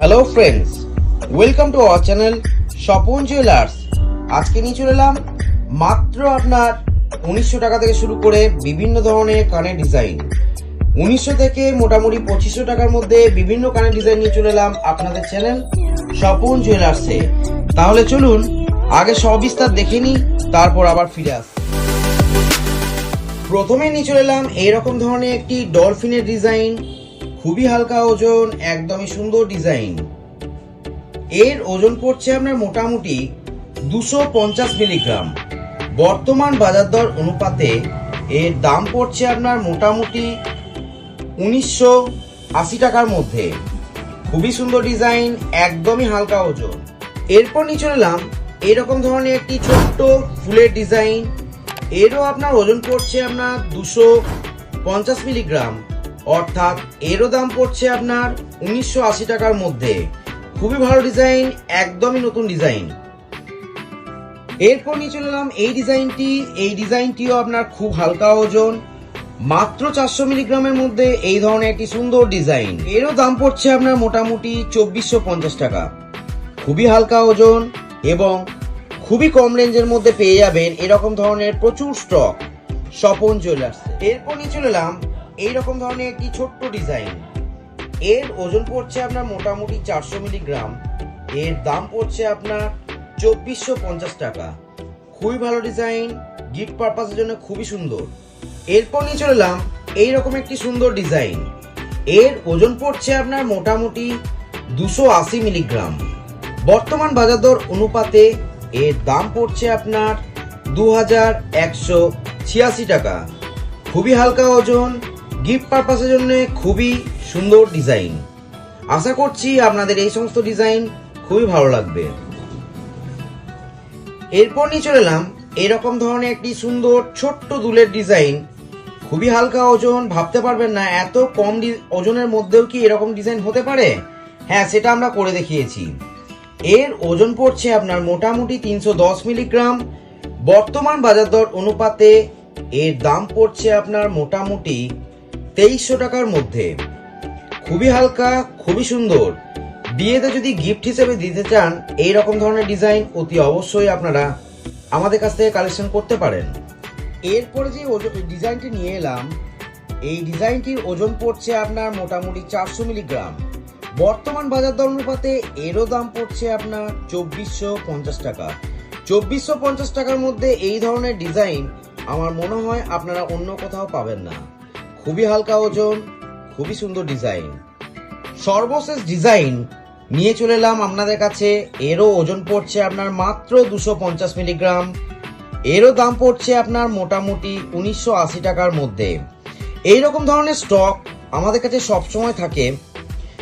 Hello friends welcome to our channel Swapan jewellers আজকে নিয়ে চলে এলাম মাত্র আপনার উনিশশো টাকা থেকে শুরু করে বিভিন্ন ধরনের কানের ডিজাইন উনিশশো থেকে মোটামুটি পঁচিশশো টাকার মধ্যে বিভিন্ন কানের ডিজাইন নিয়ে চলে এলাম আপনাদের চ্যানেল স্বপন জুয়েলার্সে তাহলে চলুন, আগে সবিস্তার দেখে নিই, তারপর আবার ফিরে আস। প্রথমে নিয়ে চলে এলাম এইরকম ধরনের একটি ডলফিনের ডিজাইন খুবই হালকা ওজন, একদমই সুন্দর ডিজাইন। এর ওজন পড়ছে আপনার মোটামুটি দুশো পঞ্চাশ মিলিগ্রাম। বর্তমান বাজার দর অনুপাতে এর দাম পড়ছে আপনার মোটামুটি উনিশশো আশি টাকার মধ্যে। খুবই সুন্দর ডিজাইন, একদমই হালকা ওজন। এরপর নিয়ে এলাম এরকম ধরনের একটি ছোট্ট ফুলের ডিজাইন। এরও আপনার ওজন পড়ছে আপনার দুশো পঞ্চাশ মিলিগ্রাম। অর্থাৎ এরও দাম পড়ছে আপনার উনিশশো আশি টাকার মধ্যে। খুবই ভালো ডিজাইন, একদমই নতুন ডিজাইন। এরপর নিয়ে চলে এই ডিজাইনটি। এই ডিজাইনটিও আপনার খুব হালকা ওজন, মাত্র চারশো মিলিগ্রামের মধ্যে এই ধরনের একটি সুন্দর ডিজাইন। এরও দাম পড়ছে আপনার মোটামুটি চব্বিশশো পঞ্চাশ টাকা। খুবই হালকা ওজন এবং খুবই কম রেঞ্জের মধ্যে পেয়ে যাবেন এরকম ধরনের প্রচুর স্টক স্বপন জুয়েলার্স এরপর নিয়ে চলে এলাম এইরকম ধরনের একটি ছোট্ট ডিজাইন এর ওজন পড়ছে আপনার মোটামুটি চারশো মিলিগ্রাম। এর দাম পড়ছে আপনার চব্বিশশো পঞ্চাশ টাকা। খুবই ভালো ডিজাইন গিফট পারপাসের জন্য খুবই সুন্দর। এরপর নিয়ে চলে এলাম এইরকম একটি সুন্দর ডিজাইন এর ওজন পড়ছে আপনার মোটামুটি দুশো আশি মিলিগ্রাম। বর্তমান বাজার দর অনুপাতে এর দাম পড়ছে আপনার দু হাজার একশো ছিয়াশি টাকা। খুবই হালকা ওজন গিফট পারপাসের জন্য খুবই সুন্দর ডিজাইন আশা করছি আপনাদের এই সমস্ত ডিজাইন খুবই ভালো লাগবে। এরপর নিয়ে চলে এলাম এরকম ধরনের একটি সুন্দর ছোট্ট দুলের ডিজাইন খুবই হালকা ওজন, ভাবতে পারবেন না, এত কম ওজনের মধ্যেও কি এরকম ডিজাইন হতে পারে? হ্যাঁ সেটা আমরা করে দেখিয়েছি। এর ওজন পড়ছে আপনার মোটামুটি তিনশো দশ মিলিগ্রাম। বর্তমান বাজার দর অনুপাতে এর দাম পড়ছে আপনার মোটামুটি তেইশশো টাকার মধ্যে। খুবই হালকা, খুবই সুন্দর। বিয়েতে যদি গিফট হিসেবে দিতে চান, এই রকম ধরনের ডিজাইন অতি অবশ্যই আপনারা আমাদের কাছ থেকে কালেকশন করতে পারেন। এরপরে যে ডিজাইনটি নিয়ে এলাম, এই ডিজাইনটির ওজন পড়ছে আপনার মোটামুটি চারশো মিলিগ্রাম। বর্তমান বাজার দর অনুপাতে এরও দাম পড়ছে আপনার চব্বিশশো পঞ্চাশ টাকা। চব্বিশশো পঞ্চাশ টাকার মধ্যে এই ধরনের ডিজাইন আমার মনে হয় আপনারা অন্য কোথাও পাবেন না। খুবই হালকা ওজন, খুবই সুন্দর ডিজাইন সর্বশেষ ডিজাইন নিয়ে চলে এলাম আপনাদের কাছে। এরও ওজন পড়ছে আপনার মাত্র দুশো পঞ্চাশ মিলিগ্রাম। এরও দাম পড়ছে আপনার মোটামুটি উনিশশো আশি টাকার মধ্যে। এই রকম ধরনের স্টক আমাদের কাছে সবসময় থাকে।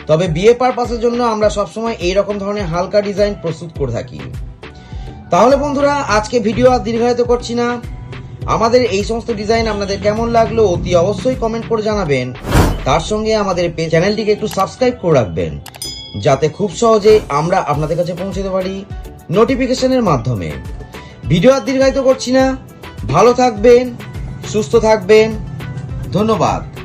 তবে বিয়ে পারপাসের জন্য আমরা সবসময় এই রকম ধরনের হালকা ডিজাইন প্রস্তুত করে থাকি। তাহলে বন্ধুরা, আজকে ভিডিও আর দীর্ঘায়িত করছি না। আমাদের এই সমস্ত ডিজাইন আপনাদের কেমন লাগল অতি অবশ্যই কমেন্ট করে জানাবেন। তার সঙ্গে আমাদের চ্যানেলটিকে একটু সাবস্ক্রাইব করে রাখবেন। যাতে খুব সহজে আমরা আপনাদের কাছে পৌঁছতে পারি নোটিফিকেশনের মাধ্যমে। ভিডিও আর দীর্ঘায়িত করছি না। ভালো থাকবেন, সুস্থ থাকবেন। ধন্যবাদ।